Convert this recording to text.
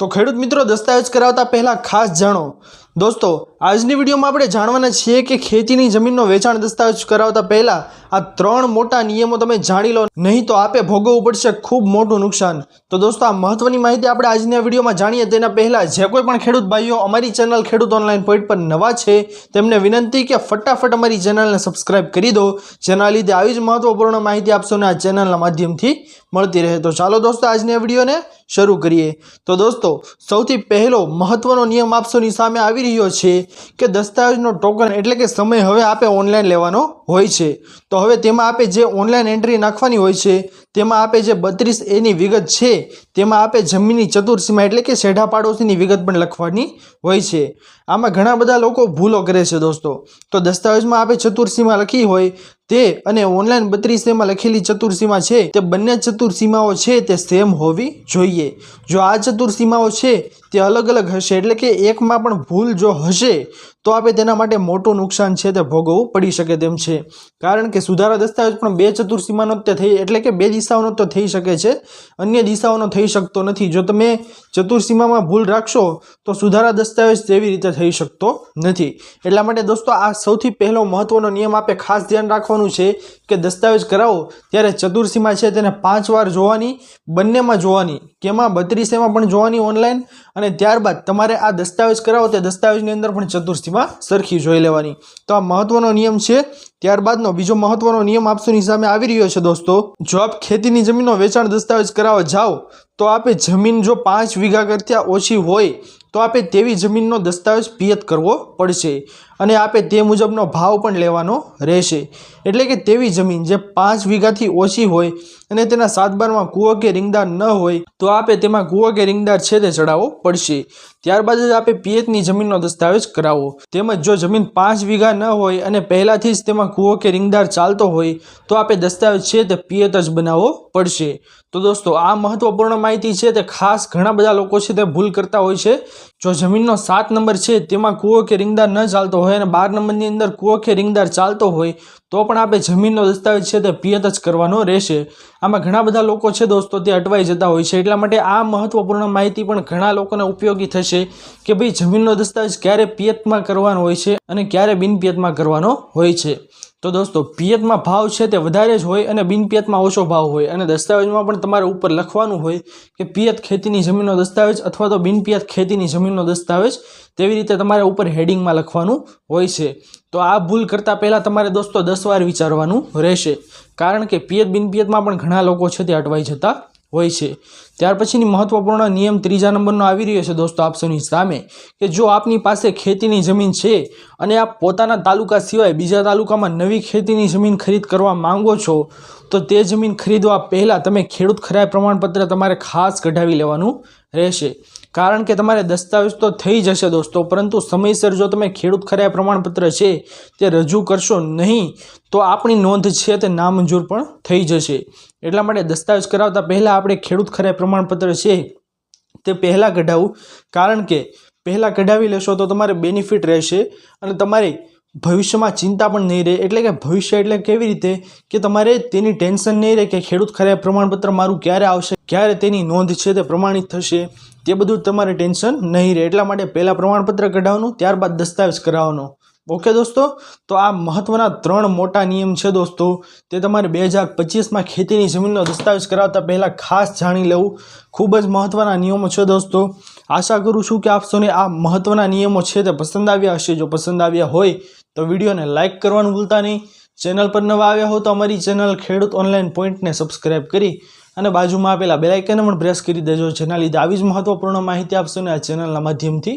તો ખેડૂત મિત્રો દસ્તાવેજ કરાવતા પહેલાં ખાસ જાણો. દોસ્તો, આજની વિડીયોમાં આપણે જાણવાના છીએ કે ખેતીની જમીનનો વેચાણ દસ્તાવેજ કરાવતા પહેલાં આ ત્રણ મોટા નિયમો તમે જાણી લો. નહીં તો આપે ભોગવવું પડશે ખૂબ મોટું નુકસાન. તો દોસ્તો, આ મહત્વની માહિતી આપણે આજની વિડીયોમાં જાણીએ તેના પહેલાં જે કોઈ પણ ખેડૂત ભાઈઓ અમારી ચેનલ ખેડૂત ઓનલાઈન પોઈન્ટ પર નવા છે, તેમને વિનંતી કે ફટાફટ અમારી ચેનલને સબસ્ક્રાઇબ કરી દો. જેના લીધે આવી જ મહત્વપૂર્ણ માહિતી આપશો ને આ ચેનલના માધ્યમથી મળતી રહે. તો ચાલો દોસ્તો, આજની આ વિડીયોને શરૂ કરીએ. તો દોસ્તો, સૌથી પહેલો મહત્વનો નિયમ આપશોની સામે આવી રહ્યો છે કે દસ્તાવેજનો ટોકન એટલે કે સમય હવે આપે ઓનલાઈન લેવાનો હોય છે. તો હવે તેમાં આપે જે ઓનલાઈન એન્ટ્રી નાખવાની હોય છે, તેમાં આપે જે બત્રીસ એની વિગત છે, તેમાં આપે જમીનની ચતુર્સીમા એટલે કે શેઢા પાડોશીની વિગત પણ લખવાની હોય છે. આમાં ઘણા બધા લોકો ભૂલો કરે છે દોસ્તો. તો દસ્તાવેજમાં આપે ચતુર્સીમા લખી હોય તે અને ઓનલાઈન બત્રીસ એમાં લખેલી ચતુર્સીમા છે, તે બંને ચતુર્સીમાઓ છે તે સેમ હોવી જોઈએ. જો આ ચતુર્સીમાઓ છે તે અલગ અલગ હશે. એટલે કે એકમાં પણ ભૂલ જો હશે તો આપણે તેના માટે મોટું નુકસાન છે તે ભોગવવું પડી શકે તેમ છે. કારણ કે સુધારા દસ્તાવેજ પણ બે ચતુર્સીમાનો જ તે થઈ, એટલે કે બે દિશાઓનો તો થઈ શકે છે. અન્ય દિશાઓનો થઈ શકતો નથી. જો તમે ચતુર્સીમામાં ભૂલ રાખશો, તો સુધારા દસ્તાવેજ તેવી રીતે થઈ શકતો નથી. એટલા માટે દોસ્તો, આ સૌથી પહેલો મહત્વનો નિયમ આપે ખાસ ધ્યાન રાખવાનું છે કે દસ્તાવેજ કરાવો ત્યારે ચતુર્સીમા છે તેને પાંચ વાર જોવાની, બંનેમાં જોવાની, કેમાં બત્રીસેમાં પણ જોવાની ઓનલાઈન અને ત્યારબાદ તમારે આ દસ્તાવેજ કરાવો તે દસ્તાવેજની અંદર પણ ચતુર્સીમા સરખી જોઈ લેવાની. તો આ મહત્વનો નિયમ છે, ત્યારબાદનો બીજો મહત્વનો નિયમ આપસોની સામે આવી રહ્યો છે દોસ્તો. જો આપ ખેતીની જમીનનો વેચાણ દસ્તાવેજ કરાવવા જાઓ, તો આપે જમીન જો પાંચ વીઘા કરતાં ઓછી હોય, તો આપે તેવી જમીનનો દસ્તાવેજ પિયત કરવો પડશે. અને આપે તે મુજબનો ભાવ પણ લેવાનો રહેશે. એટલે કે તેવી જમીન જે પાંચ વીઘાથી ઓછી હોય અને તેના સાતબારમાં કૂવો કે રીંગદાર ન હોય, તો આપે તેમાં કૂવો કે રીંગદાર છે તે ચડાવવો પડશે. ત્યારબાદ જ આપે પિયતની જમીનનો દસ્તાવેજ કરાવવો. તેમજ જો જમીન પાંચ વીઘા ન હોય અને પહેલાંથી જ તેમાં કૂવો કે રીંગદાર ચાલતો હોય, તો આપે દસ્તાવેજ છે તે પિયત જ બનાવવો પડશે. તો દોસ્તો, આ મહત્વપૂર્ણ માહિતી છે તે ખાસ ઘણા બધા લોકો છે તે ભૂલ કરતા હોય છે. જો જમીનનો સાત નંબર છે તેમાં કૂવો કે રીંગદાર ન ચાલતો હોય અને બાર નંબરની અંદર કૂવો કે રિંગદાર ચાલતો હોય, તો પણ આપણે જમીનનો દસ્તાવેજ છે તે પિયત જ કરવાનો રહેશે. આમાં ઘણા બધા લોકો છે દોસ્તો તે અટવાઈ જતા હોય છે. એટલા માટે આ મહત્વપૂર્ણ માહિતી પણ ઘણા લોકોને ઉપયોગી થશે કે ભાઈ જમીનનો દસ્તાવેજ ક્યારે પિયતમાં કરવાનો હોય છે અને ક્યારે બિનપિયતમાં કરવાનો હોય છે. તો દોસ્તો, પિયતમાં ભાવ છે તે વધારે જ હોય અને બિનપિયતમાં ઓછો ભાવ હોય. અને દસ્તાવેજમાં પણ તમારે ઉપર લખવાનું હોય કે પિયત ખેતીની જમીનનો દસ્તાવેજ અથવા તો બિનપિયત ખેતીની જમીનનો દસ્તાવેજ તેવી રીતે તમારે ઉપર હેડિંગમાં લખવાનું હોય છે. તો આ ભૂલ કરતાં પહેલાં તમારે દોસ્તો દસ વાર વિચારવાનું રહેશે. કારણ કે પિયત બિનપિયતમાં પણ ઘણા લોકો છે તે અટવાઈ જતા હોય છે. ત્યાર પછીની મહત્વપૂર્ણ નિયમ ત્રીજા નંબરનો આવી રહ્યો છે દોસ્તો આપસોની સામે, કે જો આપની પાસે ખેતીની જમીન છે અને આપ પોતાના તાલુકા સિવાય બીજા તાલુકામાં નવી ખેતીની જમીન ખરીદ કરવા માંગો છો, તો તે જમીન ખરીદવા પહેલાં તમે ખેડૂત ખરાય પ્રમાણપત્ર તમારે ખાસ કઢાવી લેવાનું રહેશે. કારણ કે તમારે દસ્તાવેજ તો થઈ જશે દોસ્તો, પરંતુ સમયસર જો તમે ખેડૂત ખરાઈ પ્રમાણપત્ર છે તે રજૂ કરશો નહીં, તો આપણી નોંધ છે તે નામંજૂર પણ થઈ જશે. એટલા માટે દસ્તાવેજ કરાવતા પહેલાં આપણે ખેડૂત ખરાઈ પ્રમાણપત્ર છે તે પહેલાં કઢાવવું કારણ કે પહેલાં કઢાવી લેશો તો તમારે બેનિફિટ રહેશે અને તમારી ભવિષ્યમાં ચિંતા પણ નહીં રહે. એટલે કે ભવિષ્ય એટલે કેવી રીતે? કે તમારે તેની ટેન્શન નહીં રહે કે ખેડૂત ખરે પ્રમાણપત્ર મારું ક્યારે આવશે? ક્યારે તેની નોંધ છે તે પ્રમાણિત થશે? તે બધું તમારે ટેન્શન નહીં રહે. એટલા માટે પહેલાં પ્રમાણપત્ર કઢાવવાનું, ત્યારબાદ દસ્તાવેજ કરાવવાનો. ઓકે દોસ્તો, તો આ મહત્ત્વના ત્રણ મોટા નિયમ છે દોસ્તો. તે તમારે બે હજાર પચીસમાં ખેતીની જમીનનો દસ્તાવેજ કરાવતા પહેલાં ખાસ જાણી લેવું. ખૂબ જ મહત્ત્વના નિયમો છે દોસ્તો. આશા કરું છું કે આપ આ મહત્ત્વના નિયમો છે તે પસંદ આવ્યા હશે. જો પસંદ આવ્યા હોય, તો વિડીયોને લાઇક કરવાનું ભૂલતા નહીં. ચેનલ પર નવા આવ્યા હો તો અમારી ચેનલ ખેડૂત ઓનલાઈન પોઈન્ટને સબસ્ક્રાઈબ કરી અને બાજુમાં આપેલા બેલાઇકનને પણ પ્રેસ કરી દેજો. જેના લીધે આવી જ મહત્વપૂર્ણ માહિતી આપશો ને આ ચેનલના માધ્યમથી